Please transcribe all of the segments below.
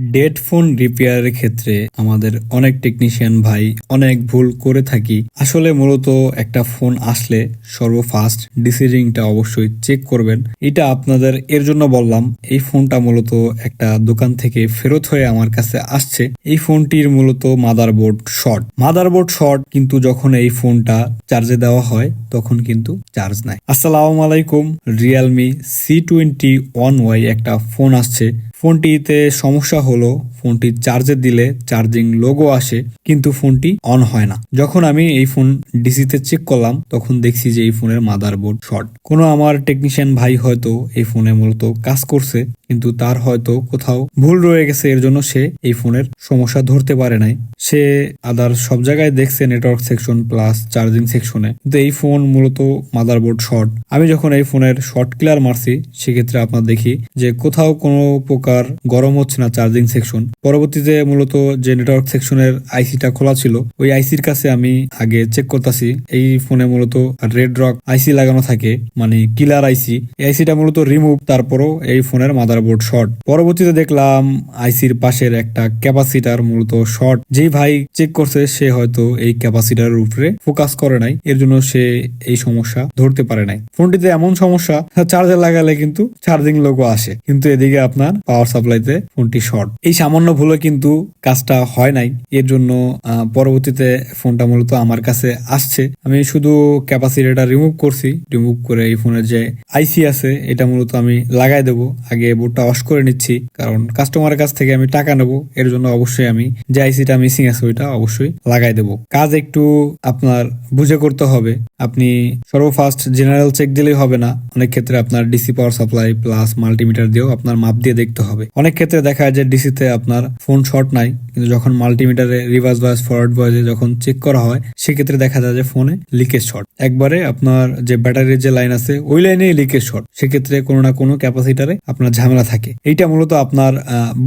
Dead phone রিপেয়ারের ক্ষেত্রে আমাদের অনেক টেকনিশিয়ান ভাই অনেক ভুল করে থাকি। আসলে মূলত একটা ফোন আসলে সর্বফার্স্ট ডিসিডিংটা অবশ্যই চেক করবেন। এটা আপনাদের এর জন্য বললাম, এই ফোনটা মূলত একটা দোকান থেকে ফেরত হয়ে আমার কাছে আসছে। এই ফোনটির মূলত মাদারবোর্ড শর্ট। মাদারবোর্ড শর্ট কিন্তু যখন এই ফোনটা চার্জে দেওয়া হয়, তখন কিন্তু চার্জ নাই। আসসালামু আলাইকুম Realme C twenty one Y একটা ফোন আসছে। ফোনটিতে সমস্যা হলো ফোনটি চার্জে দিলে চার্জিং লোগো আসে, কিন্তু ফোনটি অন হয় না। যখন আমি এই ফোন ডিসিতে চেক করলাম, তখন দেখছি যে এই ফোনের মাদারবোর্ড শর্ট। কোনো আমার টেকনিশিয়ান ভাই হয়তো এই ফোনে মূলত কাজ করছে। কিন্তু তার হয়তো কোথাও ভুল রয়ে গেছে, এর জন্য সে এই ফোনের সমস্যা ধরতে পারে নাই। সে আদার সব জায়গায় দেখছে নেটওয়ার্ক সেকশন প্লাস চার্জিং সেকশনে কিন্তু এই ফোন মূলত মাদারবোর্ড শর্ট আমি যখন এই ফোনের শর্ট ক্লিয়ার মারছি, সেক্ষেত্রে আপনার দেখি যে কোথাও কোনো প্রকার গরম হচ্ছে না চার্জিং সেকশন পরবর্তীতে মূলত যে নেটওয়ার্ক সেকশনের আইসিটা খোলা ছিল, ওই আইসির কাছে আমি আগে চেক করতেছি। এই ফোনে মূলত রেড রক আইসি লাগানো থাকে মানে কিলার আইসি এই আইসিটা মূলত রিমুভ তারপরও এই ফোনের মাদারবোর্ড শর্ট পরবর্তীতে দেখলাম আইসির পাশের একটা ক্যাপাসিটার মূলত শর্ট যেই ভাই চেক করছে, সে হয়তো এই ক্যাপাসিটার উপরে ফোকাস করে নাই। এর জন্য সে এই সমস্যা ধরতে পারে নাই। ফোনটিতে এমন সমস্যা চার্জার লাগালে কিন্তু চার্জিং লোগো আসে। কিন্তু এদিকে আপনার পাওয়ার সাপ্লাইতে ফোনটি শর্ট এই সামান্য ভুলে কিন্তু কাজটা হয় নাই। এর জন্য পরবর্তীতে ফোনটা মূলত আমার কাছে আসছে। আমি শুধু ক্যাপাসিটিটা রিমুভ করছি। রিমুভ করে এই ফোনের যে আইসি আছে, এটা মূলত আমি লাগাই দেবো। আগে বোর্ডটা অফ করে নিচ্ছি। কারণ কাস্টমারের কাছ থেকে আমি টাকা নেব, এর জন্য অবশ্যই আমি যে আইসিটা মিসিং আছে, ওইটা অবশ্যই লাগাই দেবো। কাজ একটু আপনার বুঝে করতে হবে। আপনি সর্বফার্স্ট জেনারেল চেক দিলেই হবে না। অনেক ক্ষেত্রে আপনার DC power supply plus multimeter দিয়েও আপনার মাপ দিয়ে দেখতে হবে। অনেক ক্ষেত্রে দেখা যায় যে ডিসিতে আপনার ফোন শর্ট নাই, কিন্তু যখন মাল্টিমিটারে রিভার্স ভয়েস ফরওয়ার্ড ভয়েসে যখন চেক করা হয়, সেক্ষেত্রে দেখা যায় যে ফোনে লিকেজ শর্ট একবারে আপনার যে ব্যাটারির যে লাইন আছে, ওই লাইনেই লিকেজ শর্ট সেক্ষেত্রে কোনো না কোনো ক্যাপাসিটারে আপনার ঝামেলা থাকে। এইটা মূলত আপনার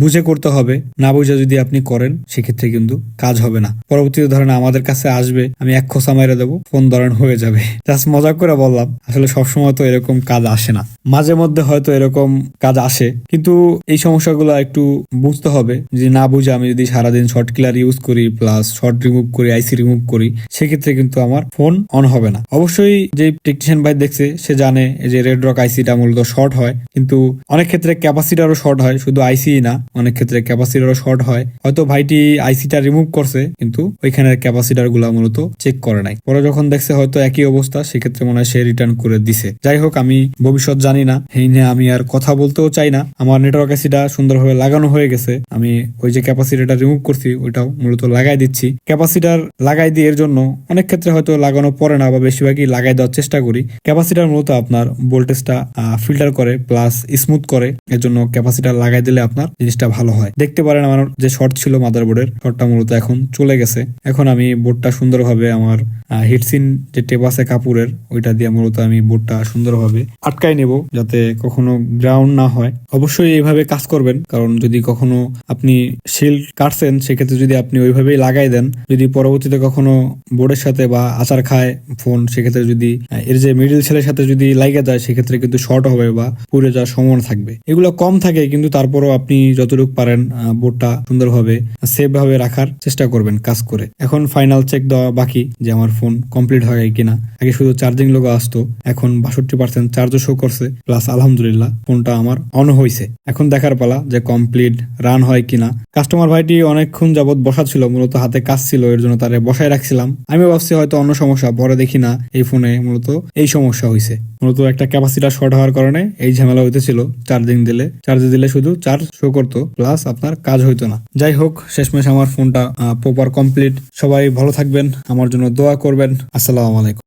বুঝে করতে হবে। না বুঝে যদি আপনি করেন, সেক্ষেত্রে কিন্তু কাজ হবে না। পরবর্তীতে ধরেন আমাদের কাছে আসবে, আমি এক খোসা মেরে দেবো, ফোন ধরেন হয়ে যাবে। জাস্ট মজা করে বললাম, আসলে সবসময় তো এরকম কাজ আসে না। মাঝে মধ্যে হয়তো এরকম কাজ আসে, কিন্তু এই সমস্যাগুলো একটু বুঝতে হবে। যে না বুঝে আমি যদি সারাদিন শর্ট কিলার ইউজ করি প্লাস শর্ট রিমুভ করি আইসি রিমুভ করি, সেক্ষেত্রে কিন্তু আমার ফোন অন হবে না। অবশ্যই যে টেকনিশিয়ান ভাই দেখছে, সে জানে যে রেড রক আইসিটা মূলত শর্ট হয়, কিন্তু অনেক ক্ষেত্রে ক্যাপাসিটারও শর্ট হয়, শুধু আইসি না, অনেক ক্ষেত্রে ক্যাপাসিটারও শর্ট হয়। হয়তো ভাইটি আইসিটা রিমুভ করছে, কিন্তু ওইখানের ক্যাপাসিটারগুলা মূলত চেক করে নাই। পরে যখন দেখছে হয়তো একই অবস্থা, সেক্ষেত্রে মনে হয় সে রিটার্ন করে দিছে। যাই হোক, আমি ভবিষ্যৎ জানি না। এই নিয়ে আমি আর কথা বলতেও চাই না। আমার নেটওয়ার্ক আইসিটা সুন্দরভাবে লাগানো হয়ে গেছে। আমি ওই যে ক্যাপাসিটারটা রিমুভ করছি, ওইটাও মূলত লাগাই দিচ্ছি। ক্যাপাসিটার লাগাই দিয়ে এর জন্য অনেক ক্ষেত্রে হয়তো লাগানো পড়ে না, বা বেশিরভাগই লাগাই দেওয়ার চেষ্টা করি। ক্যাপাসিটার মূলত আপনার ভোল্টেজটা ফিল্টার করে প্লাস স্মুথ করে। এর জন্য ক্যাপাসিটার লাগাই দিলে আপনার জিনিসটা ভালো হয়। দেখতে পারেন আমার যে শর্ট ছিল মাদারবোর্ডের শর্টটা মূলত এখন চলে গেছে। এখন আমি বোর্ডটা সুন্দরভাবে আমার হিটসিন যে টেপ আছে কাপুরের, ওইটা দিয়ে মূলত আমি বোর্ডটা সুন্দরভাবে আটকাই নেব যাতে কখনো গ্রাউন্ড না হয়। অবশ্যই এইভাবে কাজ করবেন, কারণ যদি কখনো আপনি শিল কাটছেন, সেক্ষেত্রে যদি আপনি ওইভাবেই লাগাই দেন, যদি পরবর্তীতে কখনো বোর্ডের সাথে বা আচার খায় ফোন সেক্ষেত্রে যদি এর যে মিডিল ছেলের সাথে যদি লাগে যায়, সেক্ষেত্রে কিন্তু শর্ট হবে বা পুড়ে যাওয়ার সম্ভাবনা থাকবে। এগুলো কম থাকে, কিন্তু তারপরও আপনি যতটুকু পারেন বোর্ডটা সুন্দরভাবে সেভ ভাবে রাখার চেষ্টা করবেন কাজ করে। এখন ফাইনাল চেক দেওয়া বাকি যে আমার ফোন কমপ্লিট হয় কিনা। আগে শুধু চার্জিং লোগো আসতো, এখন বাষট্টি পার্সেন্ট চার্জও শো করছে প্লাস আলহামদুলিল্লাহ ফোনটা আমার অন হয়েছে এখন দেখার পালা যে কমপ্লিট রান হয় কিনা। কাস্টমার ভাইটি অনেকক্ষণ যাবত বসা ছিল, মূলত হাতে কাজ ছিল, এর জন্য তারে বসায় রাখছিলাম। আমি ভাবছি হয়তো অন্য সমস্যা, পরে দেখি না, এই ফোনে মূলত এই সমস্যা হয়েছে মূলত একটা ক্যাপাসিটার শর্ট হওয়ার কারণে এই ঝামেলা হইতেছিল চার্জিং দিলে চার্জে দিলে শুধু চার্জ শো করতো প্লাস আপনার কাজ হইতো না। যাই হোক, শেষমেশ আমার ফোনটা প্রপার কমপ্লিট সবাই ভালো থাকবেন, আমার জন্য দোয়া করবেন। আসসালামু আলাইকুম।